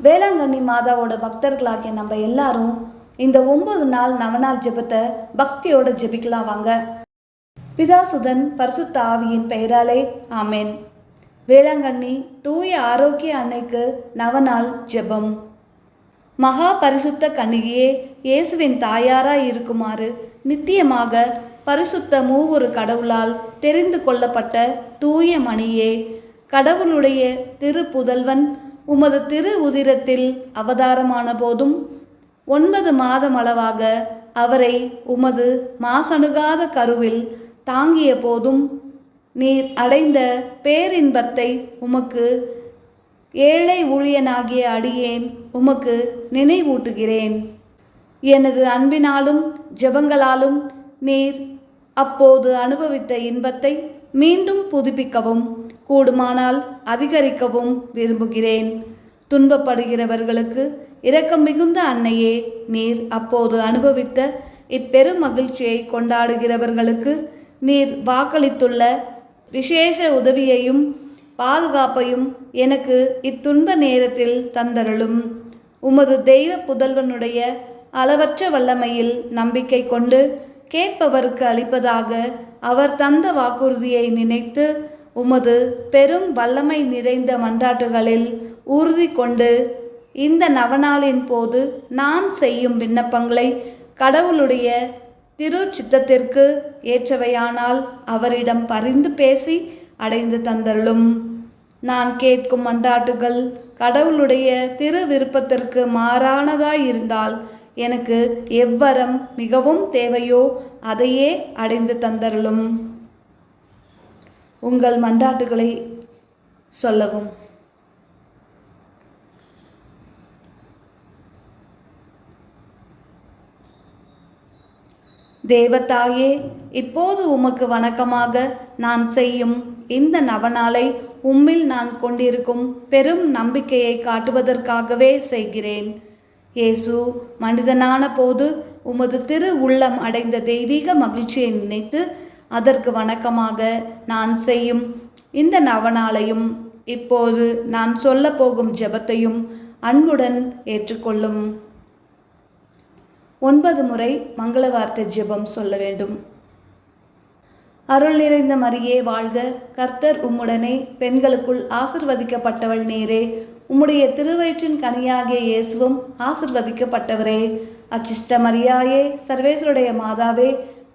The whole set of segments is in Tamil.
வேளாங்கண்ணி மாதாவோட பக்தர்களாகிய நம்ம எல்லாரும் இந்த ஒன்பது நாள் நவநாள் ஜெபத்தை பக்தியோட ஜெபிக்கலாம் வாங்க. பிதாசுதன் பரிசுத்த ஆவியின் பெயராலே ஆமேன். வேளாங்கண்ணி தூய ஆரோக்கிய அன்னைக்கு நவநாள் ஜெபம். மகா பரிசுத்த கன்னிகையே இயேசுவின் தாயாராய் இருக்குமாறு நித்தியமாக பரிசுத்த மூவொரு கடவுளால் தெரிந்து கொள்ளப்பட்ட தூய மணியே கடவுளுடைய திருப்புதல்வன் உமது திரு உதிரத்தில் அவதாரமான போதும் ஒன்பது மாதமளவாக அவரை உமது மாசணுகாத கருவில் தாங்கிய போதும் நீர் அடைந்த பேரின்பத்தை உமக்கு ஏழை ஊழியனாகிய அடியேன் உமக்கு நினைவூட்டுகிறேன். எனது அன்பினாலும் ஜெபங்களாலும் நீர் அப்போது அனுபவித்த இன்பத்தை மீண்டும் புதுப்பிக்கவும். கூடுமானால் அதிகரிக்கவும் விரும்புகிறேன். துன்பப்படுகிறவர்களுக்கு இரக்கம் மிகுந்த அன்னையே நீர் அப்போது அனுபவித்த இப்பெரும் மகிழ்ச்சியை கொண்டாடுகிறவர்களுக்கு நீர் வாக்களித்துள்ள விசேஷ உதவியையும் பாதுகாப்பையும் எனக்கு இத்துன்ப நேரத்தில் தந்தருளும். உமது தெய்வ புதல்வனுடைய அளவற்ற வல்லமையில் நம்பிக்கை கொண்டு கேட்பவருக்கு அளிப்பதாக அவர் தந்த வாக்குறுதியை நினைத்து உமது பெரும் வல்லமை நிறைந்த மன்றாட்டுகளில் உறுதி கொண்டு இந்த நவநாளின் போது நான் செய்யும் விண்ணப்பங்களை கடவுளுடைய திரு சித்தத்திற்கு ஏற்றவையானால் அவரிடம் பரிந்து பேசி அடைந்து தந்தருளும். நான் கேட்கும் மன்றாட்டுகள் கடவுளுடைய திரு விருப்பத்திற்கு மாறானதாய் இருந்தால் எனக்கு எவ்வரம் மிகவும் தேவையோ அதையே அடைந்து தந்தருளும். உங்கள் மன்றாட்டுகளை சொல்லவும். தேவத்தாயே இப்போது உமக்கு வணக்கமாக நான் செய்யும் இந்த நவநாளை உம்மில் நான் கொண்டிருக்கும் பெரும் நம்பிக்கையை காட்டுவதற்காகவே செய்கிறேன். இயேசு மனிதனான போது உமது திரு உள்ளம் அடைந்த தெய்வீக மகிழ்ச்சியை நினைத்து அதற்கு வணக்கமாக நான் செய்யும் இந்த நவநாளையும் இப்போது நான் சொல்ல போகும் ஜெபத்தையும் அன்புடன் ஏற்றுக்கொள்ளும். ஒன்பது முறை மங்கள வார்த்தை ஜெபம் சொல்ல வேண்டும். அருள் நிறைந்த மரியே வாழ்க! கர்த்தர் உம்முடனே பெண்களுக்குள் ஆசிர்வதிக்கப்பட்டவள் நேரே. உம்முடைய திருவயிற்றின் கனியாகிய இயேசுவும் ஆசிர்வதிக்கப்பட்டவரே. அச்சிஷ்ட மரியாயே சர்வேஸ்வருடைய மாதாவே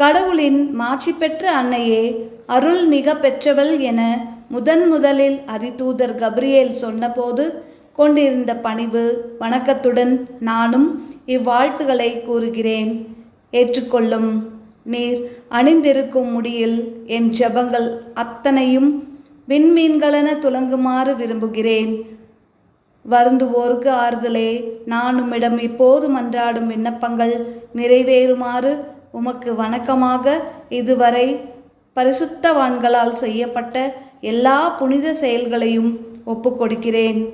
கடவுளின் மாட்சி பெற்ற அன்னையே அருள் மிக பெற்றவள் என முதன் முதலில் அதிதூதர் கப்ரியேல் சொன்னபோது கொண்டிருந்த பணிவு வணக்கத்துடன் நானும் இவ்வாழ்த்துகளை கூறுகிறேன். ஏற்றுக்கொள்ளும். நீர் அணிந்திருக்கும் முடியில் என் ஜெபங்கள் அத்தனையும் விண்மீன்களென துலங்குமாறு விரும்புகிறேன். வருந்துவோருக்கு ஆறுதலே. நான் உம்மிடம் இப்போது மன்றாடும் விண்ணப்பங்கள் நிறைவேறுமாறு உமக்கு வணக்கமாக இதுவரை பரிசுத்தவான்களால் செய்யப்பட்ட எல்லா புனித செயல்களையும் ஒப்புக்கொடுக்கிறேன்.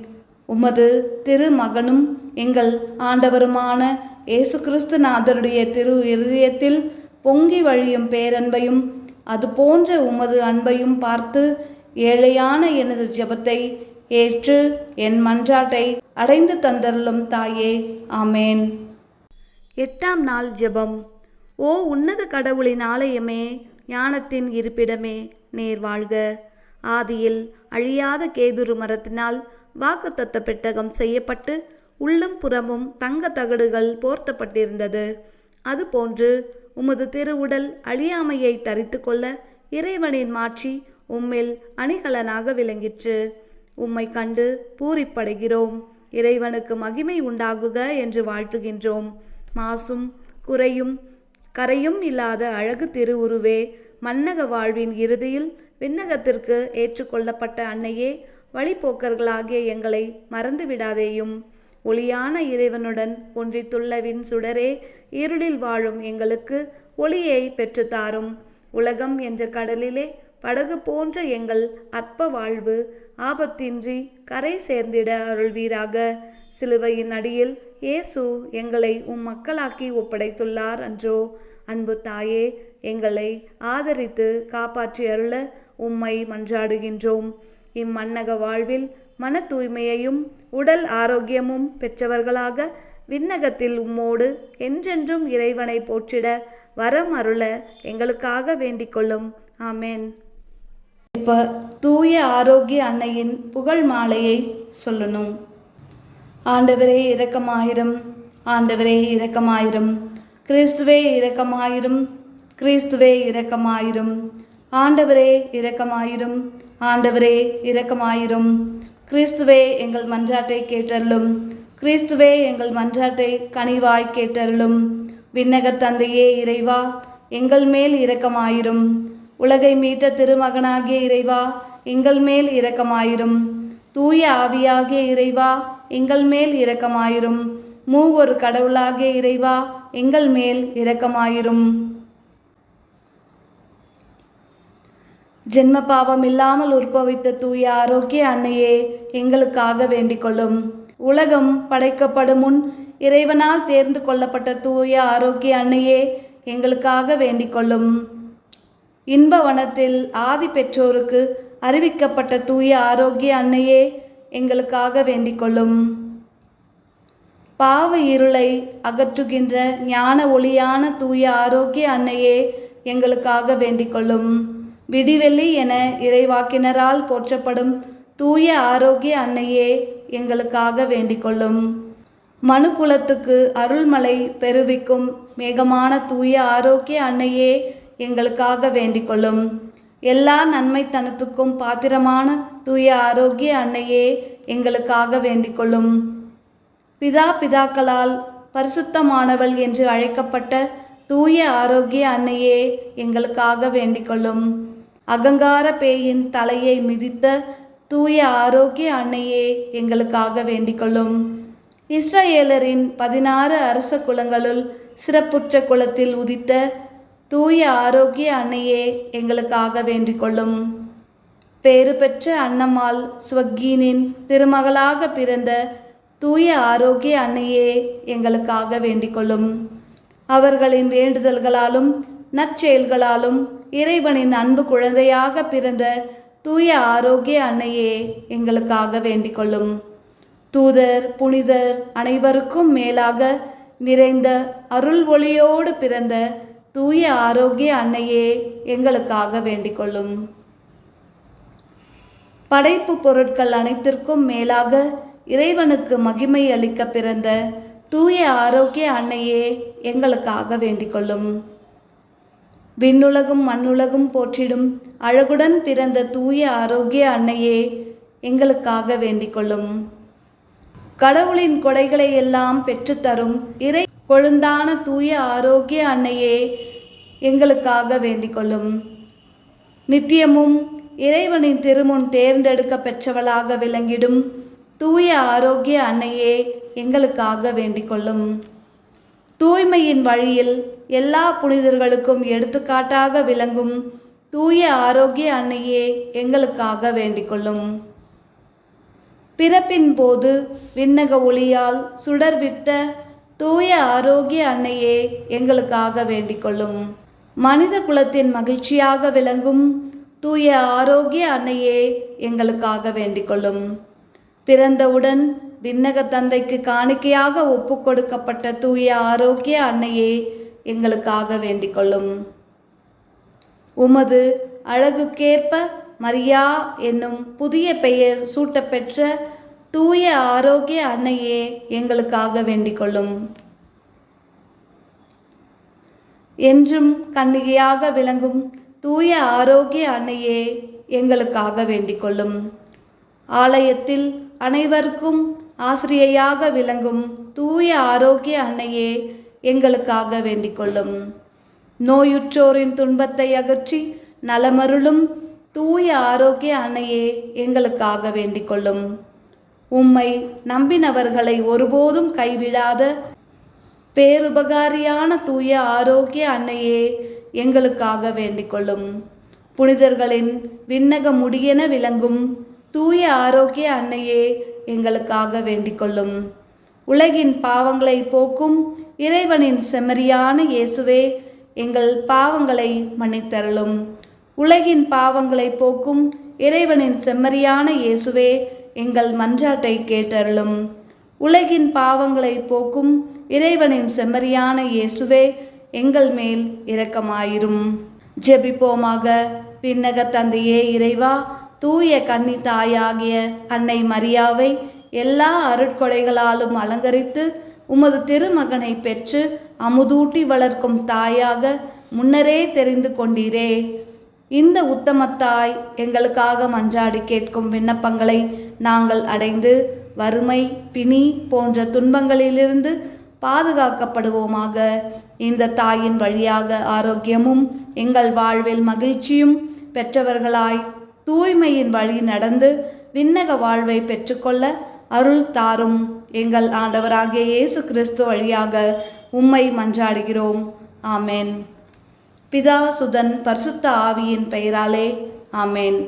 உமது திருமகனும் எங்கள் ஆண்டவருமான இயேசு கிறிஸ்து நாதருடைய திரு இருதயத்தில் பொங்கி வழியும் பேரன்பையும் அது போன்ற உமது அன்பையும் பார்த்து ஏழையான எனது ஜெபத்தை ஏற்று என் மன்றாட்டை அடைந்து தந்தருளும் தாயே. ஆமேன். எட்டாம் நாள் ஜெபம். ஓ உன்னத கடவுளின் ஆலயமே ஞானத்தின் இருப்பிடமே நேர் வாழ்க. ஆதியில் அழியாத கேதுரு மரத்தினால் வாக்குத்தத்த பெட்டகம் செய்யப்பட்டு உள்ளும் புறமும் தங்க தகடுகள் போர்த்தப்பட்டிருந்தது. அதுபோன்று உமது திருவுடல் அழியாமையை தரித்து கொள்ள இறைவனின் மாட்சி உம்மில் அணிகலனாக விளங்கிற்று. உம்மை கண்டு பூரிப்படைகிறோம். இறைவனுக்கு மகிமை உண்டாகுக என்று வாழ்த்துகின்றோம். மாசும் குறையும் கரையும் இல்லாத அழகு திருவுருவே மன்னக வாழ்வின் இறுதியில் விண்ணகத்திற்கு ஏற்றுக்கொள்ளப்பட்ட அன்னையே வழிபோக்கர்களாகிய எங்களை மறந்துவிடாதேயும். ஒளியான இறைவனுடன் ஒன்றித்துள்ளவின் சுடரே இருளில் வாழும் எங்களுக்கு ஒளியை பெற்றுத்தாரும் உலகம் என்ற கடலிலே படகு போன்ற எங்கள் அற்ப வாழ்வு ஆபத்தின்றி கரை சேர்ந்திட அருள்வீராக. சிலுவையின் அடியில் இயேசு எங்களை உம் மக்களாக்கி ஒப்படைத்துள்ளார் அன்றோ. அன்பு தாயே எங்களை ஆதரித்து காப்பாற்றி அருள உம்மை மன்றாடுகின்றோம். இம்மன்னக வாழ்வில் மன தூய்மையையும் உடல் ஆரோக்கியமும் பெற்றவர்களாக விண்ணகத்தில் உம்மோடு என்றென்றும் இறைவனை போற்றிட வரம் அருள எங்களுக்காக வேண்டிக்கொள்ளும் ஆமேன். இப்போ தூய ஆரோக்கிய அன்னையின் புகழ் மாலையை சொல்லணும். ஆண்டவரே இரக்கமாயிரும் ஆண்டவரே இரக்கமாயிரும். கிறிஸ்துவே இரக்கமாயிரும் கிறிஸ்துவே இரக்கமாயிரும். ஆண்டவரே இரக்கமாயிரும் ஆண்டவரே இரக்கமாயிரும். கிறிஸ்துவே எங்கள் மன்றாட்டை கேட்டருளும். கிறிஸ்துவே எங்கள் மன்றாட்டை கனிவாய் கேட்டருளும். விண்ணகத் தந்தையே இறைவா எங்கள் மேல் இரக்கமாயிரும். உலகை மீட்ட திருமகனாகிய இறைவா எங்கள் மேல் இரக்கமாயிரும். தூய ஆவியாகிய இறைவா எங்கள் மேல் இரக்கமாயிரும். மூவொரு கடவுளாகிய இறைவா எங்கள் மேல் இரக்கமாயிரும். ஜென்ம பாவம் இல்லாமல் உற்பவித்த தூய ஆரோக்கிய அன்னையே எங்களுக்காக வேண்டிக்கொள்ளும் உலகம் படைக்கப்படும் முன் இறைவனால் தேர்ந்து கொள்ளப்பட்ட தூய ஆரோக்கிய அன்னையே எங்களுக்காக வேண்டிக்கொள்ளும் இன்பவனத்தில் இன்ப வனத்தில் ஆதி பெற்றோருக்கு அறிவிக்கப்பட்ட தூய ஆரோக்கிய அன்னையே எங்களுக்காக வேண்டிக் கொள்ளும் பாவ இருளை அகற்றுகின்ற ஞான ஒளியான தூய ஆரோக்கிய அன்னையே எங்களுக்காக வேண்டிக் கொள்ளும் விடிவெள்ளி என இறைவாக்கினரால் போற்றப்படும் தூய ஆரோக்கிய அன்னையே எங்களுக்காக வேண்டிக் கொள்ளும் மனுக்குலத்துக்கு அருள்மலை பெருவிக்கும் மேகமான தூய ஆரோக்கிய அன்னையே எங்களுக்காக வேண்டிக் எல்லா நன்மைத்தனத்துக்கும் பாத்திரமான தூய ஆரோக்கிய அன்னையே எங்களுக்காக வேண்டிக்கொள்ளும். பிதா பிதாக்களால் பரிசுத்தமானவள் என்று அழைக்கப்பட்ட தூய ஆரோக்கிய அன்னையே எங்களுக்காக வேண்டிக்கொள்ளும். அகங்கார பேயின் தலையை மிதித்த தூய ஆரோக்கிய அன்னையே எங்களுக்காக வேண்டிக்கொள்ளும். இஸ்ரேலரின் பதினாறு அரச குலங்களுள் சிறப்புற்ற குலத்தில் உதித்த தூய ஆரோக்கிய அன்னையே எங்களுக்காக வேண்டிக் கொள்ளும் பேறு பெற்ற அன்னம்மாள் ஸ்வக்கீனின் திருமகளாக பிறந்த தூய ஆரோக்கிய அன்னையே எங்களுக்காக வேண்டிக்கொள்ளும். அவர்களின் வேண்டுதல்களாலும் நற்செயல்களாலும் இறைவனின் அன்பு குழந்தையாக பிறந்த தூய ஆரோக்கிய அன்னையே எங்களுக்காக வேண்டிக்கொள்ளும். தூதர் புனிதர் அனைவருக்கும் மேலாக நிறைந்த அருள் ஒளியோடு பிறந்த தூய ஆரோக்கிய அன்னையே எங்களுக்காக வேண்டிக்கொள்ளும். படைப்பு பொருட்கள் அனைத்திற்கும் மேலாக இறைவனுக்கு மகிமை அளிக்க பிறந்த தூய ஆரோக்கிய அன்னையே எங்களுக்காக வேண்டிக்கொள்ளும். விண்ணுலகும் மண்ணுலகும் போற்றிடும் அழகுடன் பிறந்த தூய ஆரோக்கிய அன்னையே எங்களுக்காக வேண்டிக்கொள்ளும். கடவுளின் கொடைகளை எல்லாம் பெற்றுத்தரும் இறை கொழுந்தான தூய ஆரோக்கிய அன்னையே எங்களுக்காக வேண்டிக்கொள்ளும். நித்தியமும் இறைவனின் திருமுன் தேர்ந்தெடுக்க பெற்றவளாக விளங்கிடும் தூய ஆரோக்கிய அன்னையே எங்களுக்காக வேண்டிக்கொள்ளும். தூய்மையின் வழியில் எல்லா புனிதர்களுக்கும் எடுத்துக்காட்டாக விளங்கும் தூய ஆரோக்கிய அன்னையே எங்களுக்காக வேண்டிக்கொள்ளும். பிறப்பின் போது விண்ணக ஒளியால் சுடர்விட்ட தூய ஆரோக்கிய அன்னையே எங்களுக்காக வேண்டிக்கொள்ளும். மனித குலத்தின் மகிழ்ச்சியாக விளங்கும் தூய ஆரோக்கிய அன்னையே எங்களுக்காக வேண்டிக்கொள்ளும். பிறந்தவுடன் விண்ணக தந்தைக்கு காணிக்கையாக ஒப்பு கொடுக்கப்பட்ட தூய ஆரோக்கிய அன்னையே எங்களுக்காக வேண்டிக்கொள்ளும். உமது அழகுக்கேற்ப மரியா என்னும் புதிய பெயர் சூட்டப்பெற்ற தூய ஆரோக்கிய அன்னையே எங்களுக்காக வேண்டிக்கொள்ளும். என்றும் கன்னிகையாக விளங்கும் தூய ஆரோக்கிய அன்னையே எங்களுக்காக வேண்டிக்கொள்ளும். ஆலயத்தில் அனைவருக்கும் ஆசிரியையாக விளங்கும் தூய ஆரோக்கிய அன்னையே எங்களுக்காக வேண்டிக்கொள்ளும். நோயுற்றோரின் துன்பத்தை அகற்றி நலமருளும் தூய ஆரோக்கிய அன்னையே எங்களுக்காக வேண்டிக்கொள்ளும். உம்மை நம்பினவர்களை ஒருபோதும் கைவிடாத பேருபகாரியான தூய ஆரோக்கிய அன்னையே எங்களுக்காக வேண்டிக்கொள்ளும். புனிதர்களின் விண்ணக முடியென விளங்கும் தூய ஆரோக்கிய அன்னையே எங்களுக்காக வேண்டிக்கொள்ளும். உலகின் பாவங்களை போக்கும் இறைவனின் செம்மறியான இயேசுவே எங்கள் பாவங்களை மன்னித்தரலும் உலகின் பாவங்களை போக்கும் இறைவனின் செம்மறியான இயேசுவே எங்கள் மன்றாட்டை கேட்டருளும். உலகின் பாவங்களை போக்கும் இறைவனின் செம்மறியான இயேசுவே எங்கள் மேல் இரக்கமாயிரும். ஜெபிப்போமாக. பின்னக தந்தையே இறைவா தூய கன்னி தாயாகிய அன்னை மரியாவை எல்லா அருட்கொடைகளாலும் அலங்கரித்து உமது திருமகனை பெற்று அமுதூட்டி வளர்க்கும் தாயாக முன்னரே தெரிந்து கொண்டீரே. இந்த உத்தமத்தாய் எங்களுக்காக மன்றாடி கேட்கும் விண்ணப்பங்களை நாங்கள் அடைந்து வறுமை பிணி போன்ற துன்பங்களிலிருந்து பாதுகாக்கப்படுவோமாக. இந்த தாயின் வழியாக ஆரோக்கியமும் எங்கள் வாழ்வில் மகிழ்ச்சியும் பெற்றவர்களாய் தூய்மையின் வழி நடந்து விண்ணக வாழ்வை பெற்றுக்கொள்ள அருள் தாரும் எங்கள் ஆண்டவராகிய இயேசு கிறிஸ்து வழியாக உம்மை மன்றாடுகிறோம். ஆமென். பிதா சுதன் பரிசுத்த ஆவியின் பெயராலே ஆமேன்.